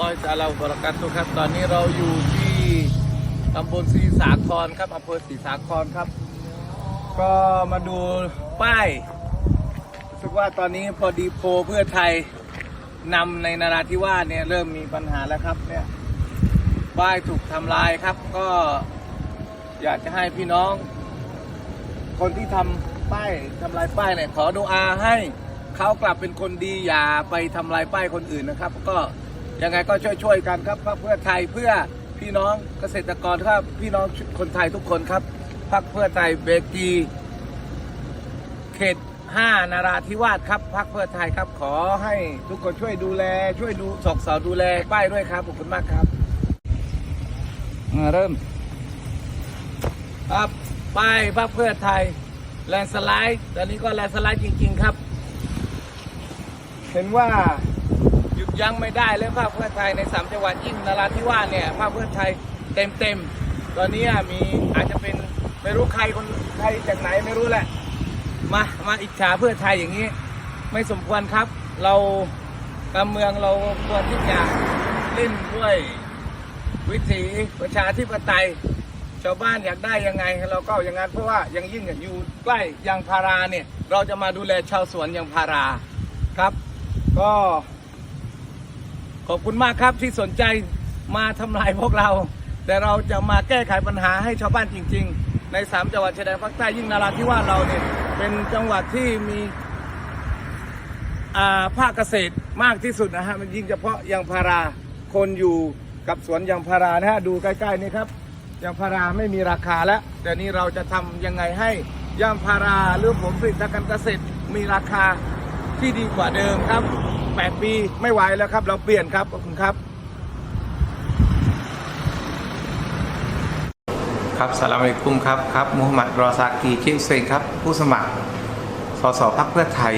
ลอฮฺตะอาลาบรกาตุครับ ตอนนี้เราอยู่ที่ตำบลศรีสาครครับอำเภอศรีสาครครับ ก็มาดูป้ายรู้สึกว่าตอนนี้พอดีโพลเพื่อไทยนำในนราธิวาสเนี่ยเริ่มมีปัญหาแล้วครับเนี่ยป้ายถูกทำลายครับ ก็อยากจะให้พี่น้อง คนที่ทำป้ายทำลายป้ายเนี่ยขอดูอาให้เขากลับเป็นคนดีอย่าไปทำลายป้ายคนอื่นนะครับ ก็ ยังไงก็ช่วยๆกันครับพรรคเพื่อไทยเพื่อพี่น้องเกษตรกรครับพี่น้องคนไทยทุกคนครับพรรคเพื่อไทยเบกีเขต5นาราธิวาสครับพรรคเพื่อไทยครับขอให้ทุกคนช่วยดูแล ช่วยดูสอกสอดูแลป้ายด้วยครับขอบคุณมากครับมาเริ่มครับป้ายพรรคเพื่อไทยแลนด์สไลด์ตอนนี้ก็แลนด์สไลด์จริง ๆ ครับ เห็นว่า ยังไม่ได้แล้วพรรคเพื่อไทยในสามจังหวัดยิ่งนราธิวาสเนี่ยพรรคเพื่อไทยเต็มเต็มตอนนี้มีอาจจะเป็นไม่รู้ใครคนใครจากไหนไม่รู้แหละ มามาอิจฉาเพื่อไทยอย่างนี้ ไม่สมควรครับ เราการเมืองเราควรที่จะเล่นด้วยวิถีประชาธิปไตยชาวบ้านอยากได้ยังไงเราก็อย่างนั้นเพราะว่ายังยิ่งอยู่ใกล้ยางพาราเนี่ย เราจะมาดูแลชาวสวนยางพาราครับ ก็ ขอบคุณมากครับที่สนใจมาทำลายพวกเรา แต่เราจะมาแก้ไขปัญหาให้ชาวบ้านจริง ๆ ในสามจังหวัดชายแดนภาคใต้ยิ่งนาราธิวาสเราเนี่ยเป็นจังหวัดที่มีอ่าภาคเกษตรมากที่สุดนะฮะมันยิ่งเฉพาะยางพาราคนอยู่กับสวนยางพารานะฮะดูใกล้ๆนี่ครับยางพาราไม่มีราคาแล้ว แต่นี้เราจะทำยังไงให้ยางพาราหรือผลผลิตทางการเกษตรมีราคาที่ดีกว่าเดิมครับ 8 ปีไม่ไหวแล้วครับ เราเปลี่ยนครับ ขอบคุณครับ ครับสลามอะลัยกุมครับครับมูฮัมหมัดรอซากีชิเซงครับ ผู้สมัครสสพักเพื่อไทย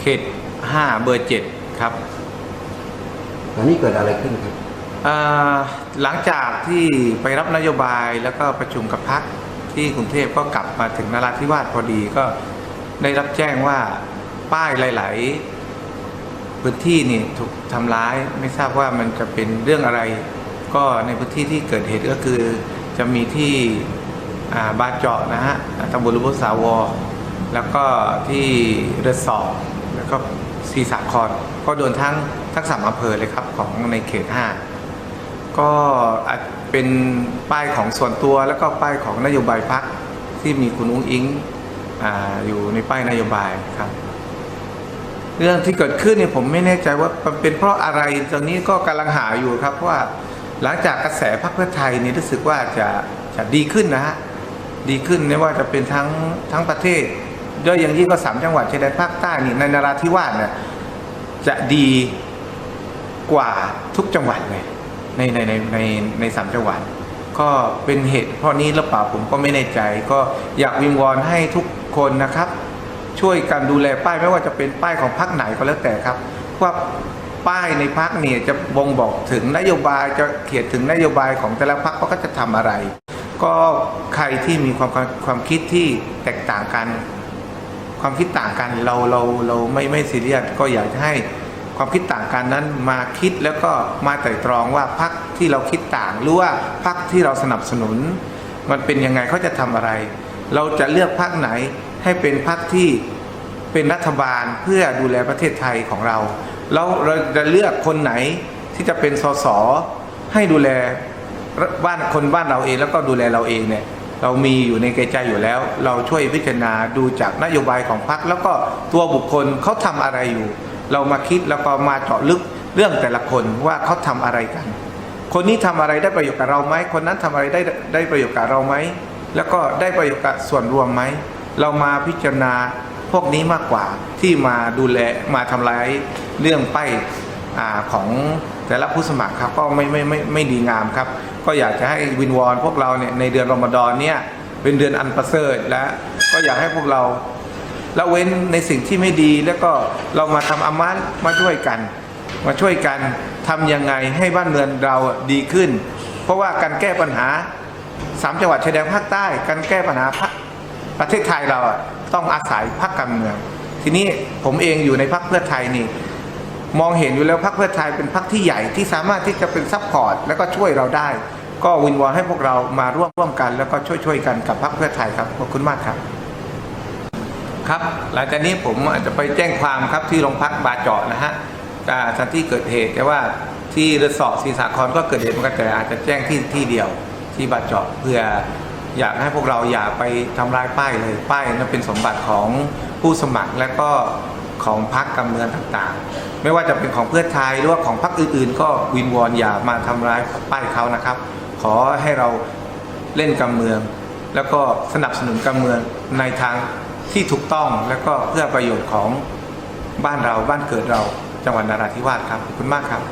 เขต 5 เบอร์ 7 ครับอันนี้เกิดอะไรขึ้นครับ อ่าหลังจากที่ไปรับนโยบายแล้วก็ประชุมกับพักที่กรุงเทพก็กลับมาถึงนราธิวาสพอดีก็ได้รับแจ้งว่าป้ายหลาย ๆ พื้นที่นี่ถูกทำร้ายไม่ทราบว่ามันจะเป็นเรื่องอะไร ก็ในพื้นที่ที่เกิดเหตุก็คือจะมีที่อ่าบาเจาะนะฮะตำบลลุบุสาวรแล้วก็ที่เรือสอบแล้วก็ศรีสาครก็โดนทั้งทั้งสามอำเภอเลยครับของในเขต5ก็อาจเป็นป้ายของส่วนตัวแล้วก็ป้ายของนโยบายพักที่มีคุณอุ้งอิงออยู่ในป้ายนโยบายครับ เรื่องที่เกิดขึ้นเนี่ยผมไม่แน่ใจว่าเป็นเพราะอะไรตอนนี้ก็กำลังหาอยู่ครับเพราะว่าหลังจากกระแสพรรคเพื่อไทยนี่รู้สึกว่าจะจะดีขึ้นนะฮะดีขึ้นไม่ว่าจะเป็นทั้งทั้งประเทศโดยอย่างยิ่งก็สามจังหวัดชายแดนภาคใต้นี่ในนราธิวาสเนี่ยจะดีกว่าทุกจังหวัดเลยในในในในในสามจังหวัด ก็เป็นเหตุเพราะนี้หรือเปล่าผมก็ไม่แน่ใจ ก็อยากวิงวอนให้ทุกคนนะครับ ช่วยกันดูแลป้ายไม่ว่าจะเป็นป้ายของพรรคไหนก็แล้วแต่ครับว่าป้ายในพรรคเนี่ยจะบ่งบอกถึงนโยบายจะเขียนถึงนโยบายของแต่ละพรรคว่าก็จะทำอะไร ก็ใครที่มีความความความคิดที่แตกต่างกัน ความคิดต่างกันเราเราเราไม่ไม่ซีเรียสก็อยากจะให้ความคิดต่างกันนั้นมาคิดแล้วก็มาไตร่ตรองว่าพรรคที่เราคิดต่างหรือว่าพรรคที่เราสนับสนุน มันเป็นยังไงเขาจะทำอะไร เราจะเลือกพรรคไหน ให้เป็นพรรคที่เป็นรัฐบาลเพื่อดูแลประเทศไทยของเรา แล้วเราจะเลือกคนไหนที่จะเป็นสสให้ดูแลบ้านคนบ้านเราเองแล้วก็ดูแลเราเองเนี่ยเรามีอยู่ในใจอยู่แล้ว เราช่วยพิจารณาดูจากนโยบายของพรรคแล้วก็ตัวบุคคลเขาทำอะไรอยู่ เรามาคิดแล้วก็มาเจาะลึกเรื่องแต่ละคนว่าเขาทำอะไรกัน คนนี้ทำอะไรได้ประโยชน์กับเราไหมคนนั้นทำอะไรได้ได้ประโยชน์กับเราไหมแล้วก็ได้ประโยชน์กับส่วนรวมไหม เรามาพิจารณาพวกนี้มากกว่าที่มาดูแลมาทำลายเรื่องป้ายอาของแต่ละผู้สมัครครับก็ไม่ไม่ไม่ไม่ดีงามครับ ก็อยากจะให้วินวอนพวกเราเนี่ยในเดือนรอมฎอนเนี่ยเป็นเดือนอันประเสริฐและก็อยากให้พวกเราละเว้นในสิ่งที่ไม่ดีแล้วก็เรามาทำอามันมาช่วยกัน มาช่วยกันทำยังไงให้บ้านเมืองเราดีขึ้น เพราะว่าการแก้ปัญหาสามจังหวัดชายแดนภาคใต้ การแก้ปัญหาภาค ประเทศไทยเราต้องอาศัยพรรคการเมือง ทีนี้ผมเองอยู่ในพรรคเพื่อไทยนี่มองเห็นอยู่แล้วพรรคเพื่อไทยเป็นพรรคที่ใหญ่ที่สามารถที่จะเป็นซัพพอร์ตแล้วก็ช่วยเราได้ ก็วินวอนให้พวกเรามาร่วมร่วมกัน แล้วก็ช่วยช่วยๆกันกับพรรคเพื่อไทยครับขอบคุณมากครับครับหลังจากนี้ผมอาจจะไปแจ้งความครับที่โรงพักบาเจาะนะฮะอ่าสถานที่เกิดเหตุแต่ว่าที่รีสอร์ทศรีสาครก็เกิดเหตุเหมือนกันแต่อาจจะแจ้งที่ที่เดียวที่บาเจาะเพื่อ อยากให้พวกเราอย่าไปทำลายป้ายเลยป้ายนั้นเป็นสมบัติของผู้สมัครและก็ของพรรคการเมืองต่างๆ ไม่ว่าจะเป็นของเพื่อไทยหรือว่าของพรรคอื่นๆ ก็วินวอนอย่ามาทำร้ายป้ายเขานะครับ ขอให้เราเล่นการเมือง แล้วก็สนับสนุนการเมืองในทางที่ถูกต้องและก็เพื่อประโยชน์ของบ้านเราบ้านเกิดเราจังหวัดนราธิวาสครับขอบคุณมากครับ